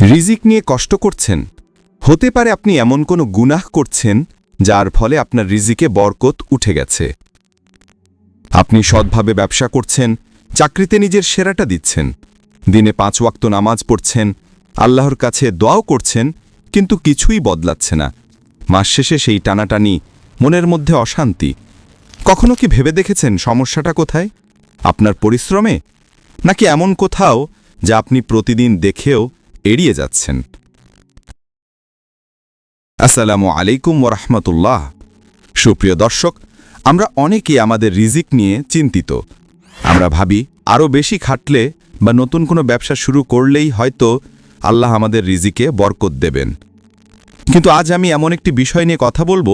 রিজিক নিয়ে কষ্ট করছেন? হতে পারে আপনি এমন কোনো গুনাহ করছেন, যার ফলে আপনার রিজিকে বরকত উঠে গেছে। আপনি সৎভাবে ব্যবসা করছেন, চাকরিতে নিজের সেরাটা দিচ্ছেন, দিনে পাঁচ ওয়াক্ত নামাজ পড়ছেন, আল্লাহর কাছে দোয়াও করছেন, কিন্তু কিছুই বদলাচ্ছে না। মাস শেষে সেই টানাটানি, মনের মধ্যে অশান্তি। কখনো কি ভেবে দেখেছেন সমস্যাটা কোথায়? আপনার পরিশ্রমে? নাকি এমন কোথাও, যা আপনি প্রতিদিন দেখেও এড়িয়ে যাচ্ছেন। আসসালামু আলাইকুম ওরহমতুল্লাহ সুপ্রিয় দর্শক, আমরা অনেকেই আমাদের রিজিক নিয়ে চিন্তিত। আমরা ভাবি, আরও বেশি খাটলে বা নতুন কোনো ব্যবসা শুরু করলেই হয়তো আল্লাহ আমাদের রিজিকে বরকত দেবেন। কিন্তু আজ আমি এমন একটি বিষয় নিয়ে কথা বলব,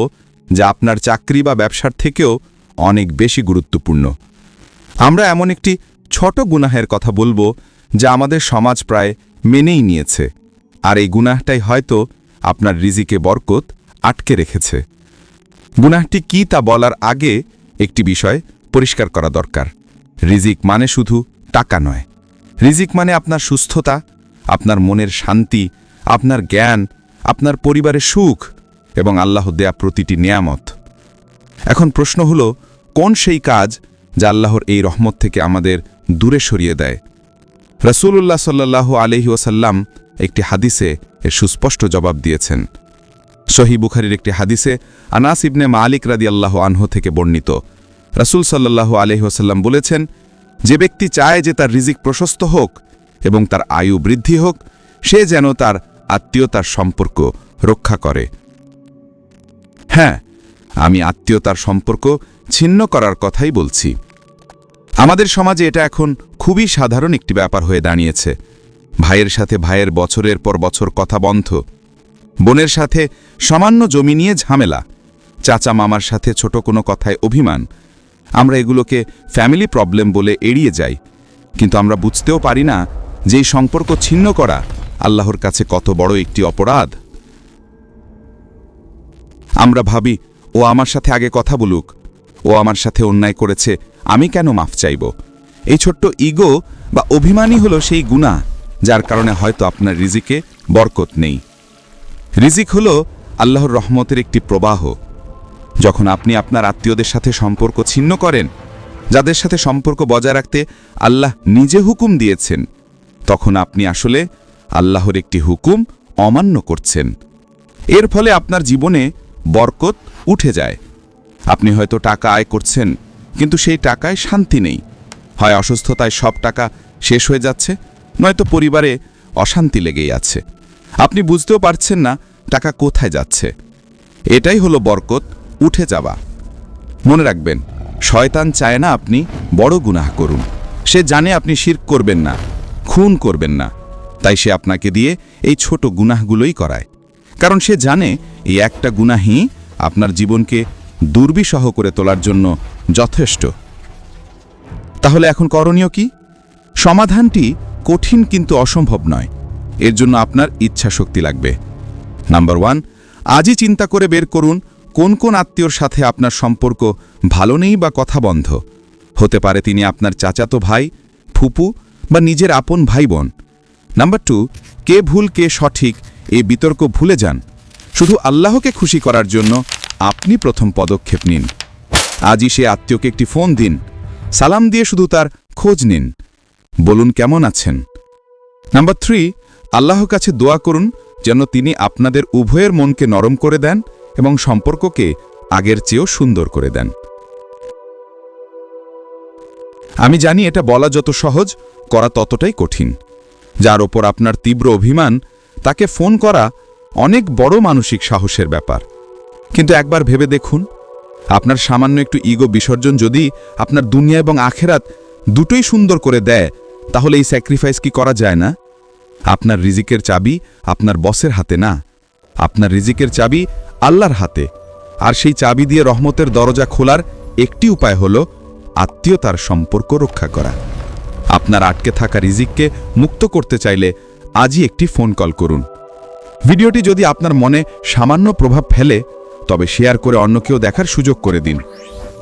যা আপনার চাকরি বা ব্যবসার থেকেও অনেক বেশি গুরুত্বপূর্ণ। আমরা এমন একটি ছোট গুনাহের কথা বলব যা আমাদের সমাজ প্রায় মেনেই নিয়েছে। আর এই গুনাহটাই হয়তো আপনার রিজিকে বরকত আটকে রেখেছে। গুনাহটি কি তা বলার আগে একটি বিষয় পরিষ্কার করা দরকার। রিজিক মানে শুধু টাকা নয়। রিজিক মানে আপনার সুস্থতা, আপনার মনের শান্তি, আপনার জ্ঞান, আপনার পরিবারের সুখ এবং আল্লাহ দেয়া প্রতিটি নিয়ামত। এখন প্রশ্ন হল, কোন সেই কাজ যা আল্লাহর এই রহমত থেকে আমাদের দূরে সরিয়ে দেয়? রসুল্লাহ সাল্লাহ আলহি ওসাল্লাম একটি হাদিসে এর সুস্পষ্ট জবাব দিয়েছেন। সহি বুখারির একটি হাদিসে আনাস ইবনে মালিক রাদি আল্লাহ আনহ থেকে বর্ণিত। রাসুল সাল্লাহ আলহিহাসাল্লাম বলেছেন, যে ব্যক্তি চায় যে তার রিজিক প্রশস্ত হোক এবং তার আয়ু বৃদ্ধি হোক, সে যেন তার আত্মীয়তার সম্পর্ক রক্ষা করে। হ্যাঁ আমি আত্মীয়তার সম্পর্ক ছিন্ন করার কথাই বলছি। আমাদের সমাজে এটা এখন খুবই সাধারণ একটি ব্যাপার হয়ে দাঁড়িয়েছে। ভাইয়ের সাথে ভাইয়ের বছরের পর বছর কথা বন্ধ। বোনের সাথে সামান্য জমি নিয়ে ঝামেলা। চাচা মামার সাথে ছোট কোনো কথায় অভিমান। আমরা এগুলোকে ফ্যামিলি প্রবলেম বলে এড়িয়ে যাই। কিন্তু আমরা বুঝতেও পারি না যে সম্পর্ক ছিন্ন করা আল্লাহর কাছে কত বড় একটি অপরাধ। আমরা ভাবি, ও আমার সাথে আগে কথা বলুক। ও আমার সাথে অন্যায় করেছে। আমি কেন মাফ চাইব? এই ছোট্ট ইগো বা অভিমানই হলো সেই গুণা, যার কারণে হয়তো আপনার রিজিকে বরকত নেই। রিজিক হল আল্লাহর রহমতের একটি প্রবাহ। যখন আপনি আপনার আত্মীয়দের সাথে সম্পর্ক ছিন্ন করেন, যাদের সাথে সম্পর্ক বজায় রাখতে আল্লাহ নিজে হুকুম দিয়েছেন, তখন আপনি আসলে আল্লাহর একটি হুকুম অমান্য করছেন। এর ফলে আপনার জীবনে বরকত উঠে যায়। আপনি হয়তো টাকা আয় করছেন কিন্তু সেই টাকায় শান্তি নেই। হয় অসুস্থতায় সব টাকা শেষ হয়ে যাচ্ছে, নয়তো পরিবারে অশান্তি লেগেই আছে। আপনি বুঝতেও পারছেন না টাকা কোথায় যাচ্ছে। এটাই হলো বরকত, উঠে যাওয়া। মনে রাখবেন, শয়তান চায় না আপনি বড় গুনাহ করুন। সে জানে আপনি শির করবেন না, খুন করবেন না। তাই সে আপনাকে দিয়ে এই ছোট গুনাহগুলোই করায়। কারণ সে জানে এই একটা গুনাহই আপনার জীবনকে দুর্বিসহ করে তোলার জন্য যথেষ্ট। তাহলে এখন করণীয় কি? সমাধানটি কঠিন কিন্তু অসম্ভব নয়। এর জন্য আপনার ইচ্ছা শক্তি লাগবে। নাম্বার ওয়ান, আজই চিন্তা করে বের করুন কোন কোন আত্মীয়র সাথে আপনার সম্পর্ক ভালো নেই বা কথা বন্ধ। হতে পারে তিনি আপনার চাচাতো ভাই, ফুপু বা নিজের আপন ভাই বোন নাম্বার টু, কে ভুল, কে সঠিক এই বিতর্ক ভুলে যান। শুধু আল্লাহকে খুশি করার জন্য আপনি প্রথম পদক্ষেপ নিন। আজই সে আত্মীয়কে একটি ফোন দিন। সালাম দিয়ে শুধু তার খোঁজ নিন। বলুন, কেমন আছেন? নাম্বার থ্রি আল্লাহর কাছে দোয়া করুন যেন তিনি আপনাদের উভয়ের মনকে নরম করে দেন এবং সম্পর্ককে আগের চেয়েও সুন্দর করে দেন। আমি জানি এটা বলা যত সহজ, করা ততটাই কঠিন। যার ওপর আপনার তীব্র অভিমান, তাকে ফোন করা অনেক বড় মানসিক সাহসের ব্যাপার। কিন্তু একবার ভেবে দেখুন, আপনার সামান্য একটু ইগো বিসর্জন যদি আপনার দুনিয়া এবং আখেরাত দুটোই সুন্দর করে দেয়, তাহলে এই স্যাক্রিফাইস কি করা যায় না? আপনার রিজিকের চাবি আপনার বসের হাতে না। আপনার রিজিকের চাবি আল্লাহর হাতে। আর সেই চাবি দিয়ে রহমতের দরজা খোলার একটি উপায় হল আত্মীয়তার সম্পর্ক রক্ষা করা। আপনার আটকে থাকা রিজিককে মুক্ত করতে চাইলে আজই একটি ফোন কল করুন। ভিডিওটি যদি আপনার মনে সামান্য প্রভাব ফেলে তবে শেয়ার করে অন্য কেউ দেখার সুযোগ করে দিন।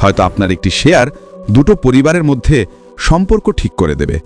হয়তো আপনার একটি শেয়ার দুটো পরিবারের মধ্যে সম্পর্ক ঠিক করে দেবে।